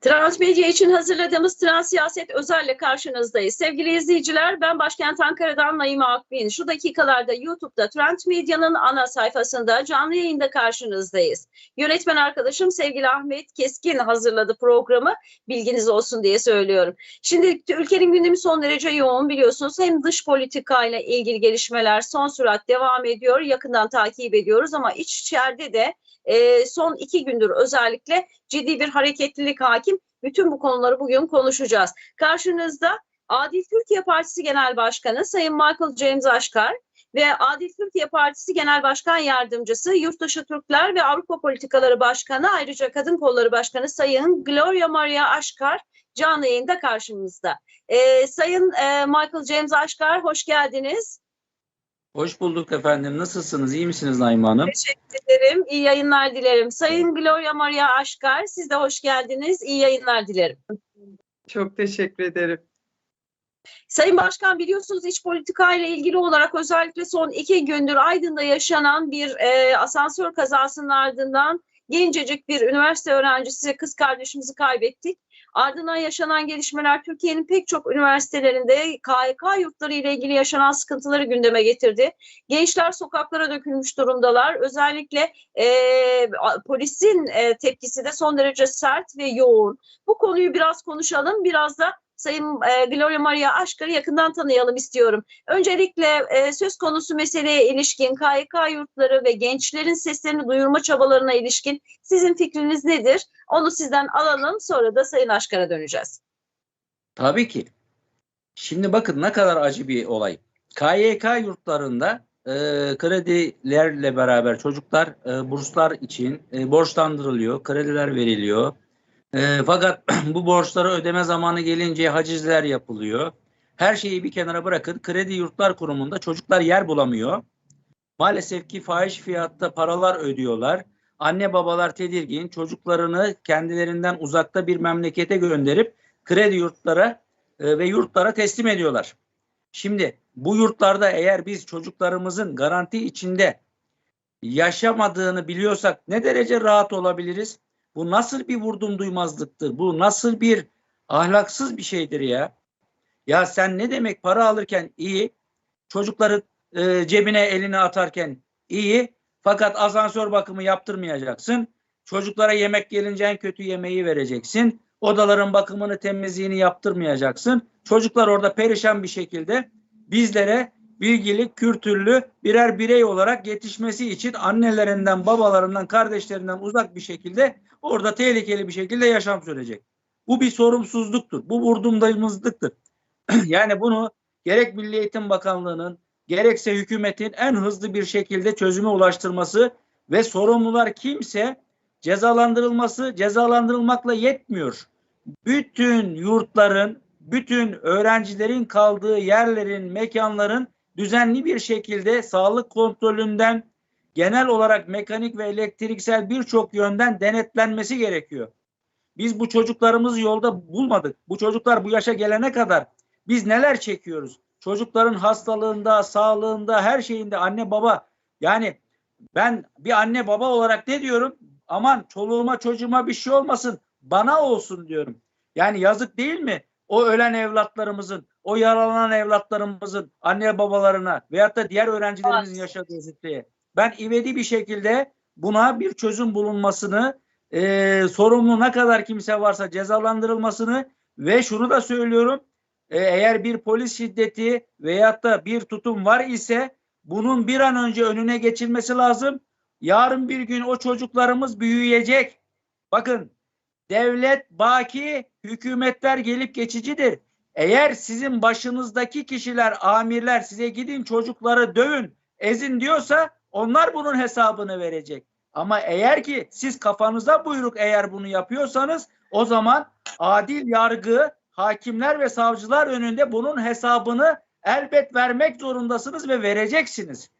Transmedya için hazırladığımız Trans Siyaset Özel'le karşınızdayız. Sevgili izleyiciler, ben Başkent Ankara'dan Naime Akbin. Şu dakikalarda YouTube'da Transmedya'nın ana sayfasında canlı yayında karşınızdayız. Yönetmen arkadaşım sevgili Ahmet Keskin hazırladı programı. Bilginiz olsun diye söylüyorum. Şimdi ülkenin gündemi son derece yoğun biliyorsunuz. Hem dış politikayla ilgili gelişmeler son sürat devam ediyor. Yakından takip ediyoruz ama iç içeride de e, son iki gündür özellikle ciddi bir hareketlilik hakim. Bütün bu konuları bugün konuşacağız. Karşınızda Adil Türkiye Partisi Genel Başkanı Sayın Michael James Aşkar ve Adil Türkiye Partisi Genel Başkan Yardımcısı Yurtdışı Türkler ve Avrupa Politikaları Başkanı ayrıca Kadın Kolları Başkanı Sayın Gloria Maria Aşkar canlı yayında karşımızda. Ee, Sayın e, Michael James Aşkar hoş geldiniz. Hoş bulduk efendim. Nasılsınız? İyi misiniz Naime Hanım? Teşekkür ederim. İyi yayınlar dilerim. Sayın Gloria Maria Aşkar siz de hoş geldiniz. İyi yayınlar dilerim. Çok teşekkür ederim. Sayın Başkan biliyorsunuz iç politika ile ilgili olarak özellikle son iki gündür Aydın'da yaşanan bir e, asansör kazasının ardından gencecik bir üniversite öğrencisi kız kardeşimizi kaybettik. Ardından yaşanan gelişmeler Türkiye'nin pek çok üniversitelerinde KYK yurtları ile ilgili yaşanan sıkıntıları gündeme getirdi. Gençler sokaklara dökülmüş durumdalar. Özellikle e, polisin e, tepkisi de son derece sert ve yoğun. Bu konuyu biraz konuşalım. Biraz da Sayın e, Gloria Maria Aşkar'ı yakından tanıyalım istiyorum. Öncelikle e, söz konusu meseleye ilişkin KYK yurtları ve gençlerin seslerini duyurma çabalarına ilişkin sizin fikriniz nedir? Onu sizden alalım sonra da Sayın Aşkar'a döneceğiz. Tabii ki. Şimdi bakın ne kadar acı bir olay. KYK yurtlarında e, kredilerle beraber çocuklar e, burslar için e, borçlandırılıyor, krediler veriliyor. E, fakat bu borçları ödeme zamanı gelince hacizler yapılıyor. Her şeyi bir kenara bırakın. Kredi Yurtlar Kurumu'nda çocuklar yer bulamıyor. Maalesef ki fahiş fiyatta paralar ödüyorlar. Anne babalar tedirgin. Çocuklarını kendilerinden uzakta bir memlekete gönderip kredi yurtlara e, ve yurtlara teslim ediyorlar. Şimdi bu yurtlarda eğer biz çocuklarımızın garanti içinde yaşamadığını biliyorsak ne derece rahat olabiliriz? Bu nasıl bir vurdum duymazlıktır? Bu nasıl bir ahlaksız bir şeydir ya? Ya sen ne demek para alırken iyi, çocukları e, cebine elini atarken iyi, fakat asansör bakımı yaptırmayacaksın. Çocuklara yemek gelince en kötü yemeği vereceksin. Odaların bakımını, temizliğini yaptırmayacaksın. Çocuklar orada perişan bir şekilde bizlere bilgili, kültürlü birer birey olarak yetişmesi için annelerinden, babalarından, kardeşlerinden uzak bir şekilde orada tehlikeli bir şekilde yaşam sürecek. Bu bir sorumsuzluktur. Bu vurdumdayımızlıktır. yani bunu gerek Milli Eğitim Bakanlığı'nın gerekse hükümetin en hızlı bir şekilde çözüme ulaştırması ve sorumlular kimse cezalandırılması cezalandırılmakla yetmiyor. Bütün yurtların, bütün öğrencilerin kaldığı yerlerin, mekanların düzenli bir şekilde sağlık kontrolünden genel olarak mekanik ve elektriksel birçok yönden denetlenmesi gerekiyor. Biz bu çocuklarımızı yolda bulmadık. Bu çocuklar bu yaşa gelene kadar biz neler çekiyoruz? Çocukların hastalığında, sağlığında, her şeyinde anne baba yani ben bir anne baba olarak ne diyorum? Aman çoluğuma çocuğuma bir şey olmasın bana olsun diyorum. Yani yazık değil mi? O ölen evlatlarımızın, o yaralanan evlatlarımızın anne babalarına veyahut da diğer öğrencilerimizin yaşadığı streye. Ben ivedi bir şekilde buna bir çözüm bulunmasını, e, sorumlu ne kadar kimse varsa cezalandırılmasını ve şunu da söylüyorum. E, eğer bir polis şiddeti veyahut da bir tutum var ise bunun bir an önce önüne geçilmesi lazım. Yarın bir gün o çocuklarımız büyüyecek. Bakın devlet baki, hükümetler gelip geçicidir. Eğer sizin başınızdaki kişiler, amirler size gidin çocukları dövün, ezin diyorsa onlar bunun hesabını verecek. Ama eğer ki siz kafanıza buyruk eğer bunu yapıyorsanız o zaman adil yargı, hakimler ve savcılar önünde bunun hesabını elbet vermek zorundasınız ve vereceksiniz.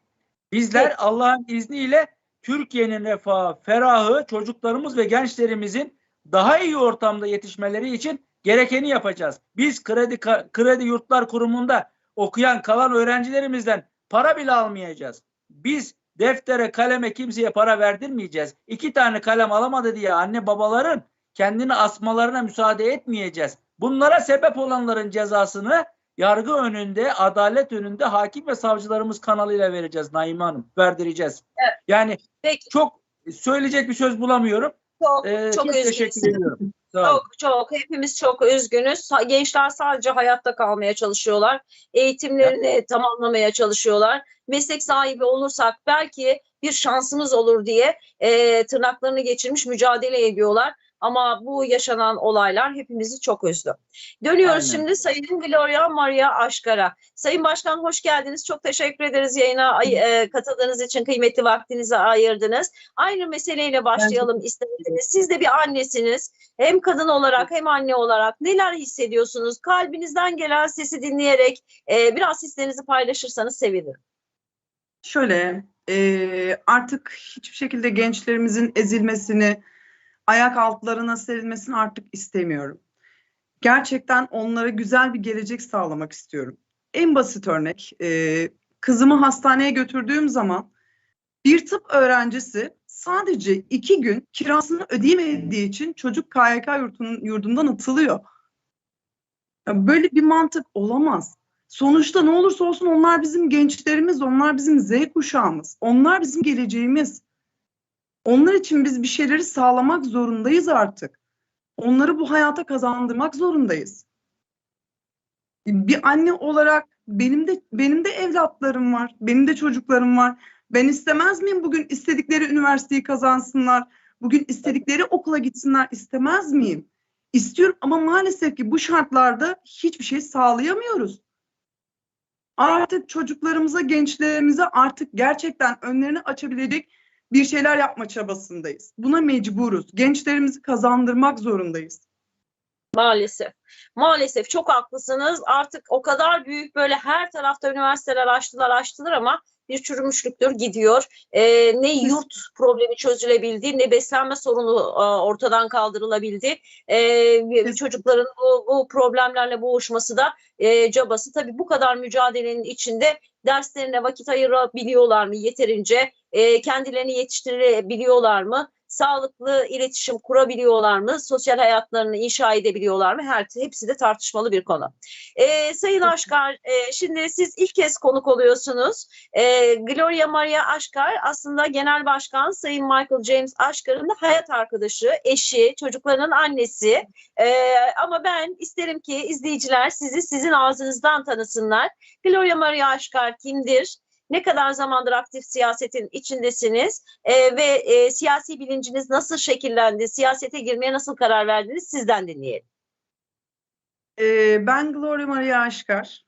Bizler Allah'ın izniyle Türkiye'nin refahı, ferahı, çocuklarımız ve gençlerimizin daha iyi ortamda yetişmeleri için gerekeni yapacağız. Biz kredi kredi yurtlar kurumunda okuyan kalan öğrencilerimizden para bile almayacağız. Biz deftere, kaleme kimseye para verdirmeyeceğiz. İki tane kalem alamadı diye anne babaların kendini asmalarına müsaade etmeyeceğiz. Bunlara sebep olanların cezasını yargı önünde, adalet önünde hakim ve savcılarımız kanalıyla vereceğiz Naime Hanım. Verdireceğiz. Evet. Yani Peki çok söyleyecek bir söz bulamıyorum. çok, Ee, çok çok teşekkür ediyorum. Sağ. Çok çok hepimiz çok üzgünüz. Gençler sadece hayatta kalmaya çalışıyorlar. Eğitimlerini tamamlamaya çalışıyorlar. Meslek sahibi olursak belki bir şansımız olur diye e, tırnaklarını geçirmiş mücadele ediyorlar. Ama bu yaşanan olaylar hepimizi çok üzdü. Dönüyoruz Aynen. şimdi Sayın Gloria Maria Aşkar'a. Sayın Başkan hoş geldiniz. Çok teşekkür ederiz yayına ay- e, katıldığınız için kıymetli vaktinizi ayırdınız. Aynı meseleyle başlayalım isterseniz. Siz de bir annesiniz hem kadın olarak hem anne olarak neler hissediyorsunuz? Kalbinizden gelen sesi dinleyerek e, biraz hislerinizi paylaşırsanız sevinirim. Şöyle e, artık hiçbir şekilde gençlerimizin ezilmesini, ayak altlarına serilmesini artık istemiyorum. Gerçekten onlara güzel bir gelecek sağlamak istiyorum. En basit örnek, e, kızımı hastaneye götürdüğüm zaman bir tıp öğrencisi sadece iki gün kirasını ödeyemediği için çocuk KYK yurdunun, yurdundan atılıyor. Ya Böyle bir mantık olamaz. Sonuçta ne olursa olsun onlar bizim gençlerimiz, onlar bizim Z kuşağımız, onlar bizim geleceğimiz. Onlar için biz bir şeyleri sağlamak zorundayız artık. Onları bu hayata kazandırmak zorundayız. Bir anne olarak benim de benim de evlatlarım var, benim de çocuklarım var. Ben istemez miyim bugün istedikleri üniversiteyi kazansınlar, bugün istedikleri okula gitsinler istemez miyim? İstiyorum ama maalesef ki bu şartlarda hiçbir şey sağlayamıyoruz. Artık çocuklarımıza, gençlerimize artık gerçekten önlerini açabilecek bir şeyler yapma çabasındayız. Buna mecburuz. Gençlerimizi kazandırmak zorundayız. Maalesef. Maalesef çok haklısınız. Artık o kadar büyük böyle her tarafta üniversiteler açtılar açtılar ama bir çürümüşlüktür gidiyor. Ee, ne yurt problemi çözülebildi ne beslenme sorunu e, ortadan kaldırılabildi. Ee, çocukların bu, bu problemlerle boğuşması da e, cabası. Tabii bu kadar mücadelenin içinde derslerine vakit ayırabiliyorlar mı yeterince? E, kendilerini yetiştirebiliyorlar mı? Sağlıklı iletişim kurabiliyorlar mı? Sosyal hayatlarını inşa edebiliyorlar mı? Her hepsi de tartışmalı bir konu. E, Sayın Aşkar, e, şimdi siz ilk kez konuk oluyorsunuz. E, Gloria Maria Aşkar aslında Genel Başkan Sayın Michael James Aşkar'ın da hayat arkadaşı, eşi, çocuklarının annesi. E, ama ben isterim ki izleyiciler sizi sizin ağzınızdan tanısınlar. Gloria Maria Aşkar kimdir? Ne kadar zamandır aktif siyasetin içindesiniz e, ve e, siyasi bilinciniz nasıl şekillendi? Siyasete girmeye nasıl karar verdiniz? Sizden dinleyelim. Ee, ben Gloria Maria Aşkar.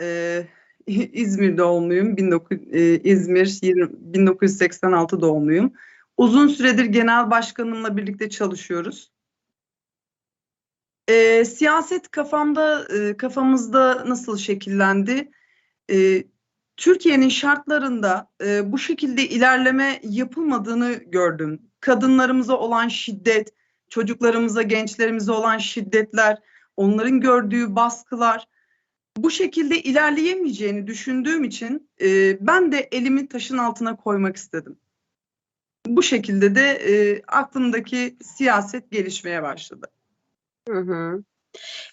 Ee, İzmir doğumluyum. 19, e, İzmir 20 1986 doğumluyum. Uzun süredir genel başkanımla birlikte çalışıyoruz. Ee, siyaset kafamda e, kafamızda nasıl şekillendi? Ee, Türkiye'nin şartlarında e, bu şekilde ilerleme yapılmadığını gördüm. Kadınlarımıza olan şiddet, çocuklarımıza, gençlerimize olan şiddetler, onların gördüğü baskılar bu şekilde ilerleyemeyeceğini düşündüğüm için e, ben de elimi taşın altına koymak istedim. Bu şekilde de e, aklımdaki siyaset gelişmeye başladı. Hı hı.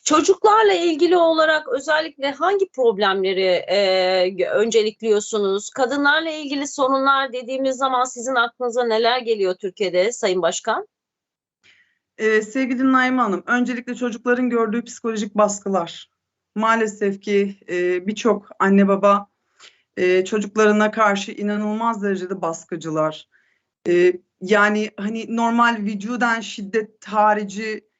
Çocuklarla ilgili olarak özellikle hangi problemleri e, öncelikliyorsunuz? Kadınlarla ilgili sorunlar dediğimiz zaman sizin aklınıza neler geliyor Türkiye'de Sayın Başkan? Ee, sevgili Naime Hanım, öncelikle çocukların gördüğü psikolojik baskılar. Maalesef ki e, birçok anne baba e, çocuklarına karşı inanılmaz derecede baskıcılar. E, yani hani normal vücuden şiddet harici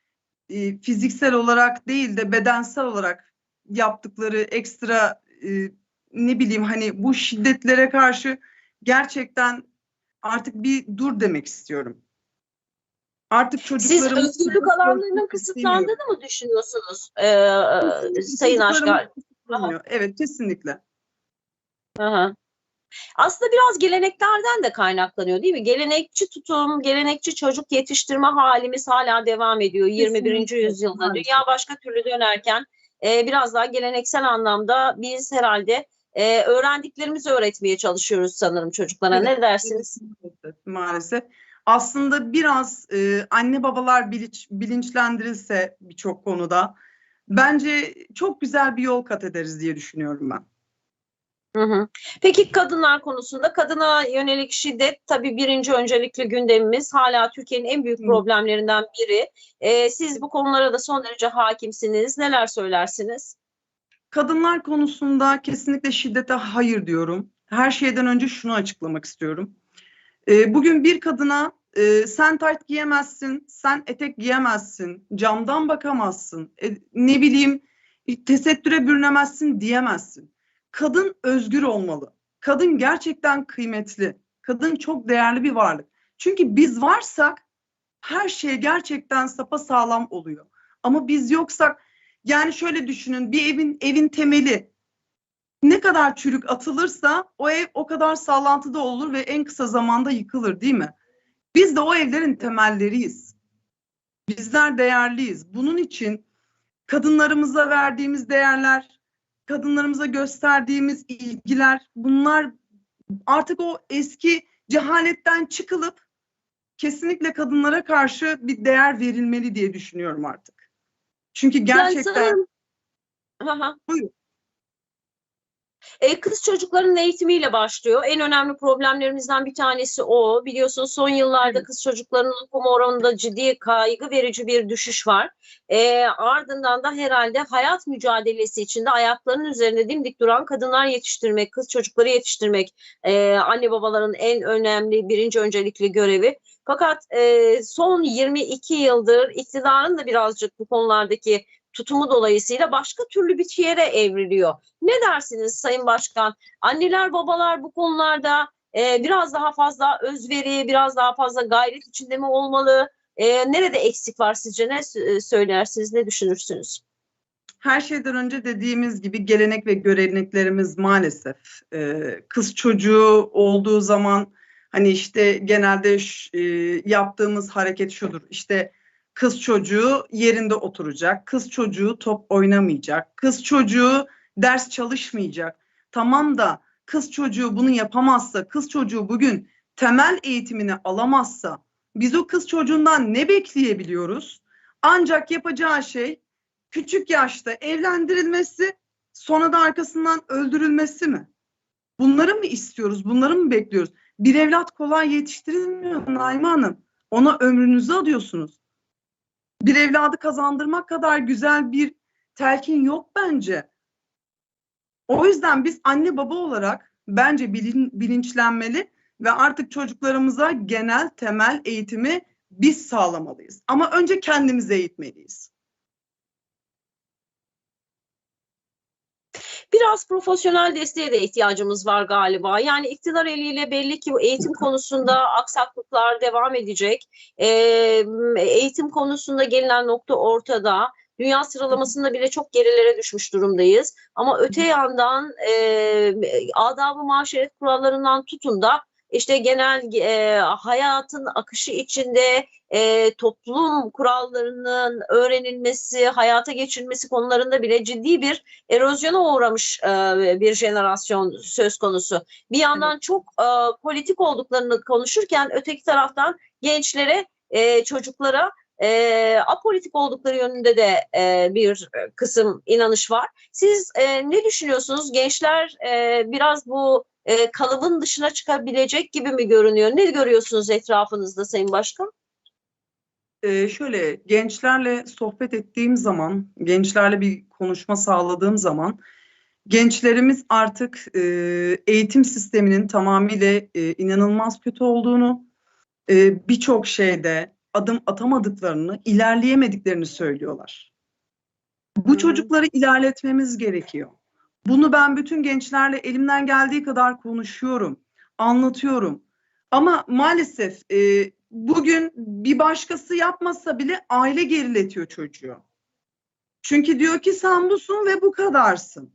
e, fiziksel olarak değil de bedensel olarak yaptıkları ekstra e, ne bileyim hani bu şiddetlere karşı gerçekten artık bir dur demek istiyorum. Artık Siz çocuklarımız özgürlük alanlarının kısıtlandığını mı düşünüyorsunuz e, Sayın Aşkar? Aha. Evet kesinlikle. Hı. Aslında biraz geleneklerden de kaynaklanıyor değil mi? Gelenekçi tutum, gelenekçi çocuk yetiştirme halimiz hala devam ediyor 21. Kesinlikle, yüzyılda. maalesef. Dünya başka türlü dönerken e, biraz daha geleneksel anlamda biz herhalde e, öğrendiklerimizi öğretmeye çalışıyoruz sanırım çocuklara. Evet. Ne dersiniz? Maalesef. aslında biraz e, anne babalar bilinç, bilinçlendirilse birçok konuda bence çok güzel bir yol kat ederiz diye düşünüyorum ben. Hı hı. Peki kadınlar konusunda kadına yönelik şiddet tabii birinci öncelikli gündemimiz hala Türkiye'nin en büyük Hı. problemlerinden biri. Ee, siz bu konulara da son derece hakimsiniz. Neler söylersiniz? Kadınlar konusunda kesinlikle şiddete hayır diyorum. Her şeyden önce şunu açıklamak istiyorum. Ee, bugün bir kadına e, sen tayt giyemezsin, sen etek giyemezsin, camdan bakamazsın, e, ne bileyim tesettüre bürünemezsin diyemezsin. Kadın özgür olmalı. Kadın gerçekten kıymetli. Kadın çok değerli bir varlık. Çünkü biz varsak her şey gerçekten sapasağlam oluyor. Ama biz yoksak yani şöyle düşünün bir evin evin temeli ne kadar çürük atılırsa o ev o kadar sallantıda olur ve en kısa zamanda yıkılır değil mi? Biz de o evlerin temelleriyiz. Bizler değerliyiz. Bunun için kadınlarımıza verdiğimiz değerler, kadınlarımıza gösterdiğimiz ilgiler bunlar artık o eski cehaletten çıkılıp kesinlikle kadınlara karşı bir değer verilmeli diye düşünüyorum artık. Çünkü gerçekten sanırım- Hı hı. Buyurun. E, kız çocukların eğitimiyle başlıyor. En önemli problemlerimizden bir tanesi o. Biliyorsunuz son yıllarda kız çocuklarının okuma oranında ciddi kaygı verici bir düşüş var. E, ardından da herhalde hayat mücadelesi içinde ayaklarının üzerinde dimdik duran kadınlar yetiştirmek, kız çocukları yetiştirmek e, anne babaların en önemli birinci öncelikli görevi. Fakat e, son 22 yıldır iktidarın da birazcık bu konulardaki tutumu dolayısıyla başka türlü bir yere evriliyor. Ne dersiniz Sayın Başkan? Anneler babalar bu konularda e, biraz daha fazla özveri, biraz daha fazla gayret içinde mi olmalı? E, nerede eksik var sizce? Ne s- söylersiniz, ne düşünürsünüz? her şeyden önce dediğimiz gibi gelenek ve göreneklerimiz maalesef e, kız çocuğu olduğu zaman hani işte genelde e, yaptığımız hareket şudur işte kız çocuğu yerinde oturacak kız çocuğu top oynamayacak kız çocuğu ders çalışmayacak tamam da kız çocuğu bunu yapamazsa kız çocuğu bugün temel eğitimini alamazsa biz o kız çocuğundan ne bekleyebiliyoruz? Ancak yapacağı şey küçük yaşta evlendirilmesi, sonra da arkasından öldürülmesi mi? Bunları mı istiyoruz? Bunları mı bekliyoruz? Bir evlat kolay yetiştirilmiyor Naime Hanım. Ona ömrünüzü alıyorsunuz. Bir evladı kazandırmak kadar güzel bir telkin yok bence. O yüzden biz anne baba olarak bence bilin, bilinçlenmeli ve artık çocuklarımıza genel temel eğitimi biz sağlamalıyız. Ama önce kendimizi eğitmeliyiz. Biraz profesyonel desteğe de ihtiyacımız var galiba. Yani iktidar eliyle belli ki bu eğitim konusunda aksaklıklar devam edecek. Ee, eğitim konusunda gelinen nokta ortada. Dünya sıralamasında bile çok gerilere düşmüş durumdayız. Ama öte yandan e, adab-ı maşeret kurallarından tutun da işte genel e, hayatın akışı içinde e, toplum kurallarının öğrenilmesi, hayata geçirilmesi konularında bile ciddi bir erozyona uğramış e, bir jenerasyon söz konusu. Bir yandan çok e, politik olduklarını konuşurken öteki taraftan gençlere, e, çocuklara e, apolitik oldukları yönünde de e, bir kısım inanış var. Siz e, ne düşünüyorsunuz? Gençler e, biraz bu e, kalıbın dışına çıkabilecek gibi mi görünüyor? Ne görüyorsunuz etrafınızda Sayın Başkan? Ee, şöyle gençlerle sohbet ettiğim zaman, gençlerle bir konuşma sağladığım zaman gençlerimiz artık e, eğitim sisteminin tamamıyla e, inanılmaz kötü olduğunu, e, birçok şeyde adım atamadıklarını, ilerleyemediklerini söylüyorlar. Bu çocukları ilerletmemiz gerekiyor. Bunu ben bütün gençlerle elimden geldiği kadar konuşuyorum, anlatıyorum. Ama maalesef e, bugün bir başkası yapmasa bile aile geriletiyor çocuğu. Çünkü diyor ki sen busun ve bu kadarsın.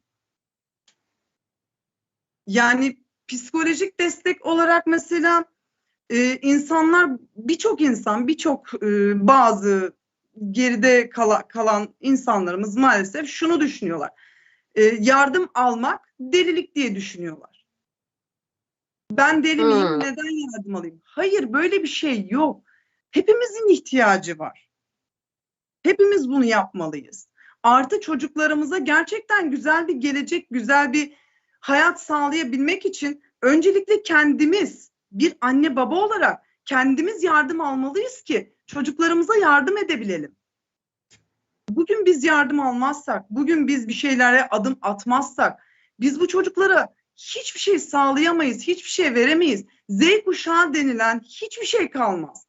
Yani psikolojik destek olarak mesela e, insanlar birçok insan birçok e, bazı geride kala- kalan insanlarımız maalesef şunu düşünüyorlar. E, yardım almak delilik diye düşünüyorlar. ben deli miyim Hmm. neden yardım alayım? Hayır böyle bir şey yok. Hepimizin ihtiyacı var. Hepimiz bunu yapmalıyız. Artı çocuklarımıza gerçekten güzel bir gelecek, güzel bir hayat sağlayabilmek için öncelikle kendimiz bir anne baba olarak kendimiz yardım almalıyız ki çocuklarımıza yardım edebilelim. Bugün biz yardım almazsak, bugün biz bir şeylere adım atmazsak, biz bu çocuklara hiçbir şey sağlayamayız, hiçbir şey veremeyiz. Z kuşağı denilen hiçbir şey kalmaz.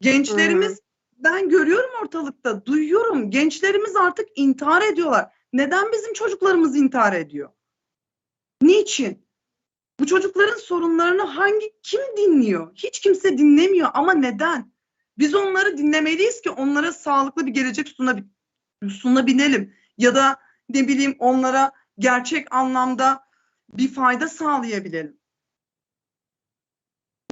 Gençlerimiz ben görüyorum ortalıkta, duyuyorum. Gençlerimiz artık intihar ediyorlar. Neden bizim çocuklarımız intihar ediyor? Niçin? Bu çocukların sorunlarını hangi kim dinliyor? Hiç kimse dinlemiyor ama neden? Biz onları dinlemeliyiz ki onlara sağlıklı bir gelecek sunabil sunabilelim ya da ne bileyim onlara gerçek anlamda bir fayda sağlayabilelim.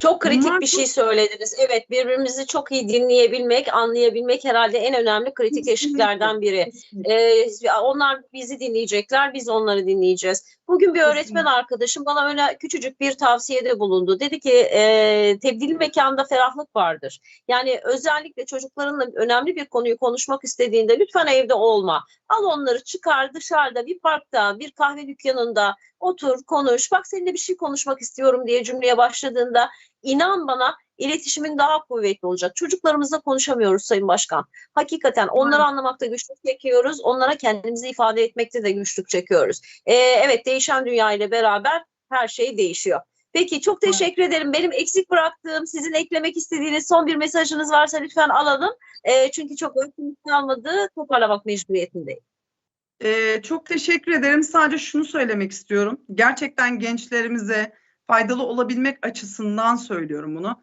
Çok kritik Bunlar bir çok- şey söylediniz. Evet, birbirimizi çok iyi dinleyebilmek, anlayabilmek herhalde en önemli kritik eşiklerden biri. Ee, onlar bizi dinleyecekler, biz onları dinleyeceğiz. Bugün bir öğretmen arkadaşım bana öyle küçücük bir tavsiyede bulundu. Dedi ki e, tebdili mekanda ferahlık vardır. Yani özellikle çocuklarınla önemli bir konuyu konuşmak istediğinde lütfen evde olma. Al onları çıkar dışarıda bir parkta, bir kahve dükkanında otur, konuş. Bak seninle bir şey konuşmak istiyorum diye cümleye başladığında inan bana iletişimin daha kuvvetli olacak. Çocuklarımızla konuşamıyoruz Sayın Başkan. Hakikaten onları Evet. anlamakta güçlük çekiyoruz. Onlara kendimizi ifade etmekte de güçlük çekiyoruz. Ee, evet değişen dünya ile beraber her şey değişiyor. Peki çok Evet. teşekkür ederim. Benim eksik bıraktığım, sizin eklemek istediğiniz son bir mesajınız varsa lütfen alalım. Ee, çünkü çok vaktimiz kalmadı. Toparlamak mecburiyetindeyim. Ee, çok teşekkür ederim. Sadece şunu söylemek istiyorum. Gerçekten gençlerimize faydalı olabilmek açısından söylüyorum bunu.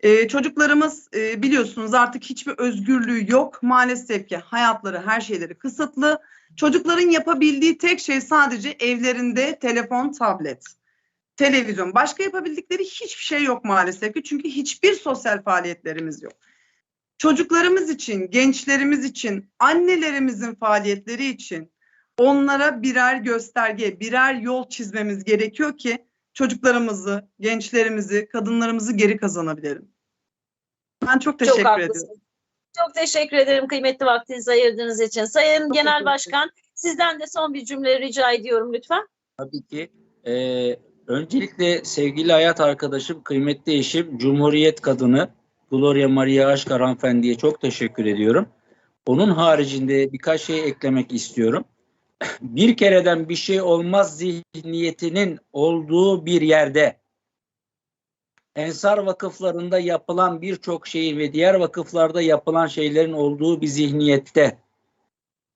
Ee, çocuklarımız e, biliyorsunuz artık hiçbir özgürlüğü yok. Maalesef ki hayatları, her şeyleri kısıtlı. Çocukların yapabildiği tek şey sadece evlerinde telefon, tablet, televizyon. Başka yapabildikleri hiçbir şey yok maalesef ki. Çünkü hiçbir sosyal faaliyetlerimiz yok. Çocuklarımız için, gençlerimiz için, annelerimizin faaliyetleri için onlara birer gösterge, birer yol çizmemiz gerekiyor ki çocuklarımızı, gençlerimizi, kadınlarımızı geri kazanabilelim. Ben çok teşekkür çok ediyorum. haklısınız. Çok teşekkür ederim kıymetli vaktinizi ayırdığınız için. Sayın Çok Genel Başkan sizden de son bir cümle rica ediyorum lütfen. Tabii ki. Ee, öncelikle sevgili hayat arkadaşım, kıymetli eşim, Cumhuriyet kadını Gloria Maria Aşkar hanımefendiye çok teşekkür ediyorum. Onun haricinde birkaç şey eklemek istiyorum. Bir kereden bir şey olmaz zihniyetinin olduğu bir yerde Ensar vakıflarında yapılan birçok şeyin ve diğer vakıflarda yapılan şeylerin olduğu bir zihniyette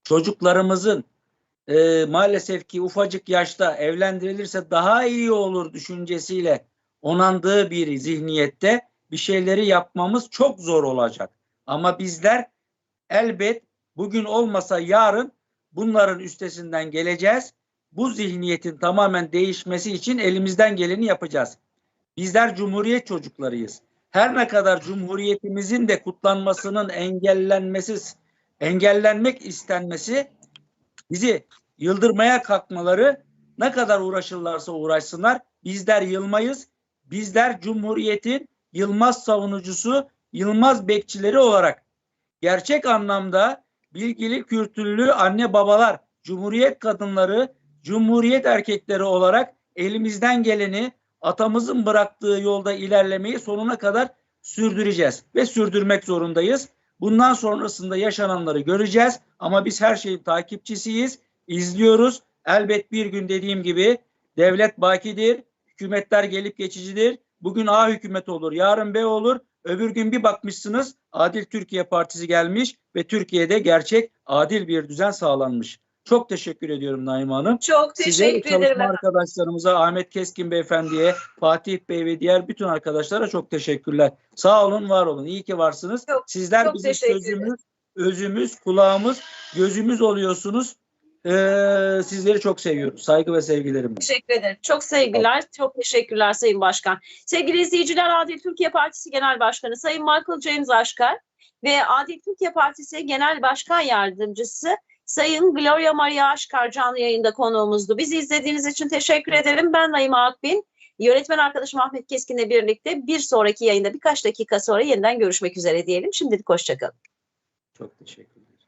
çocuklarımızın e, maalesef ki ufacık yaşta evlendirilirse daha iyi olur düşüncesiyle onandığı bir zihniyette bir şeyleri yapmamız çok zor olacak. Ama bizler elbet bugün olmasa yarın bunların üstesinden geleceğiz. Bu zihniyetin tamamen değişmesi için elimizden geleni yapacağız. Bizler cumhuriyet çocuklarıyız. Her ne kadar cumhuriyetimizin de kutlanmasının engellenmesi, engellenmek istenmesi bizi yıldırmaya kalkmaları ne kadar uğraşırlarsa uğraşsınlar bizler yılmayız. Bizler Cumhuriyet'in yılmaz savunucusu, yılmaz bekçileri olarak gerçek anlamda bilgili, kültürlü anne babalar, Cumhuriyet kadınları, Cumhuriyet erkekleri olarak elimizden geleni atamızın bıraktığı yolda ilerlemeyi sonuna kadar sürdüreceğiz ve sürdürmek zorundayız. Bundan sonrasında yaşananları göreceğiz ama biz her şeyin takipçisiyiz, izliyoruz. Elbet bir gün dediğim gibi devlet bakidir, hükümetler gelip geçicidir. Bugün A hükümet olur, yarın B olur. Öbür gün bir bakmışsınız Adil Türkiye Partisi gelmiş ve Türkiye'de gerçek adil bir düzen sağlanmış. Çok teşekkür ediyorum Naime Hanım. Çok Size teşekkür çalışma ederim. arkadaşlarımıza Ahmet Keskin Beyefendi'ye, Fatih Bey ve diğer bütün arkadaşlara çok teşekkürler. Sağ olun, var olun. İyi ki varsınız. Çok- Sizler çok bizim sözümüz, özümüz, kulağımız, gözümüz oluyorsunuz. Ee, sizleri çok seviyoruz. Saygı ve sevgilerimle. Teşekkür ederim. Çok sevgiler, çok teşekkürler Sayın Başkan. Sevgili izleyiciler, Adil Türkiye Partisi Genel Başkanı Sayın Michael James Aşkar ve Adil Türkiye Partisi Genel Başkan Yardımcısı Sayın Gloria Maria Aşkar canlı yayında konuğumuzdu. Bizi izlediğiniz için teşekkür ederim. Ben Naime Akbin. Yönetmen arkadaşım Ahmet Keskin'le birlikte bir sonraki yayında birkaç dakika sonra yeniden görüşmek üzere diyelim. Şimdilik hoşçakalın. Çok teşekkürler.